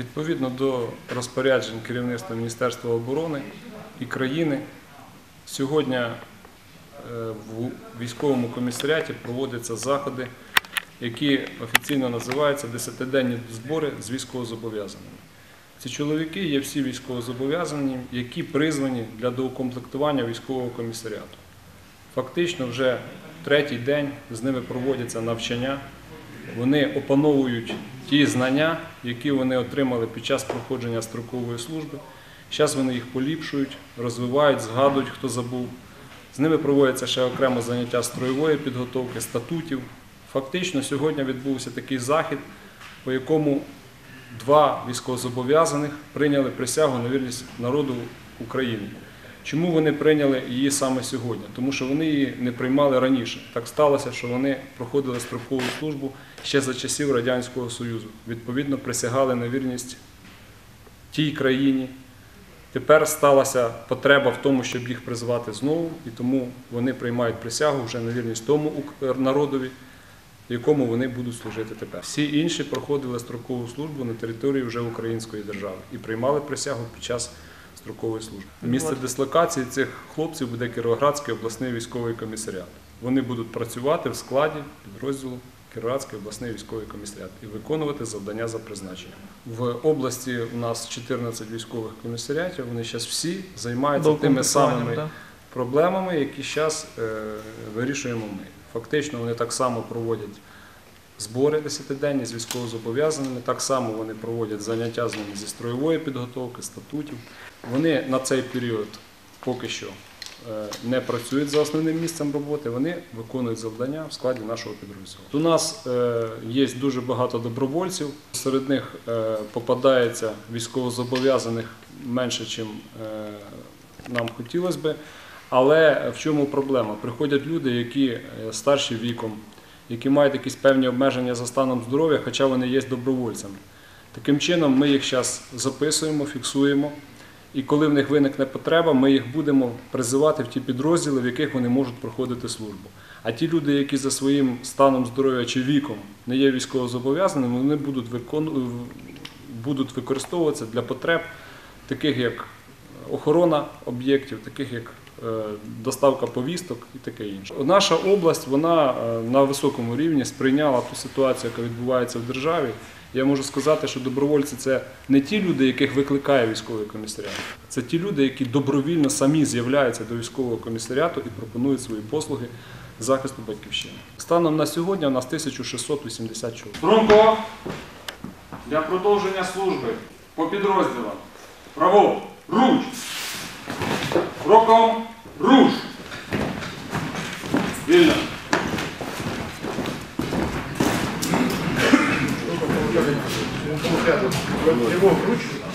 Відповідно до розпоряджень керівництва Міністерства оборони і країни, сьогодні е, в військовому комісаріаті проводяться заходи, які офіційно називаються десятиденні збори з військовозобов'язаними. Ці чоловіки є всі військовозобов'язані, які призвані для доукомплектування військового комісаріату. Фактично, вже третій день з ними проводяться навчання. Вони опановують ті знання, які вони отримали під час проходження строкової служби. Зараз вони їх поліпшують, розвивають, згадують, хто забув. З ними проводяться ще окремо заняття строєвої підготовки, статутів. Фактично, сьогодні відбувся такий захід, по якому два військовозобов'язаних прийняли присягу на вірність народу України. Чому вони прийняли її саме сьогодні? Тому що вони її не приймали раніше. Так сталося, що вони проходили строкову службу ще за часів Радянського Союзу. Відповідно, присягали на вірність тій країні. Тепер сталася потреба в тому, щоб їх призвати знову, і тому вони приймають присягу вже на вірність тому ук- народові, якому вони будуть служити тепер. Всі інші проходили строкову службу на території вже української держави і приймали присягу під час строкової служби. Місце дислокації цих хлопців буде Кіровоградський обласний військовий комісаріат. Вони будуть працювати в складі підрозділу Кіровоградський обласний військовий комісаріат і виконувати завдання за призначенням. В області у нас 14 військових комісаріатів. Вони зараз всі займаються тими самими да? проблемами, які зараз вирішуємо ми. Фактично вони так само проводять збори десятиденні з військовозобов'язаними, так само вони проводять заняття з ними зі строєвої підготовки, статутів. Вони на цей період поки що е, не працюють за основним місцем роботи, вони виконують завдання в складі нашого підрозділу. У нас е, є дуже багато добровольців, серед них е, попадається військовозобов'язаних менше, ніж нам хотілося би. Але в чому проблема? Приходять люди, які старші віком, які мають якісь певні обмеження за станом здоров'я, хоча вони є добровольцями. Таким чином, ми їх зараз записуємо, фіксуємо, і коли в них виникне потреба, ми їх будемо призивати в ті підрозділи, в яких вони можуть проходити службу. А ті люди, які за своїм станом здоров'я чи віком не є військовозобов'язаними, вони будуть, будуть використовуватися для потреб, таких як охорона об'єктів, таких як доставка повісток і таке інше. Наша область вона е, на високому рівні сприйняла ту ситуацію, яка відбувається в державі. Я можу сказати, що добровольці це не ті люди, яких викликає військовий комісаріат. Це ті люди, які добровільно самі з'являються до військового комісаріату і пропонують свої послуги захисту батьківщини. Станом на сьогодні у нас 1680 чоловік. Струнко для продовження служби по підрозділам. Право, руч. Кроком, Руж! Вильно! Его вручную.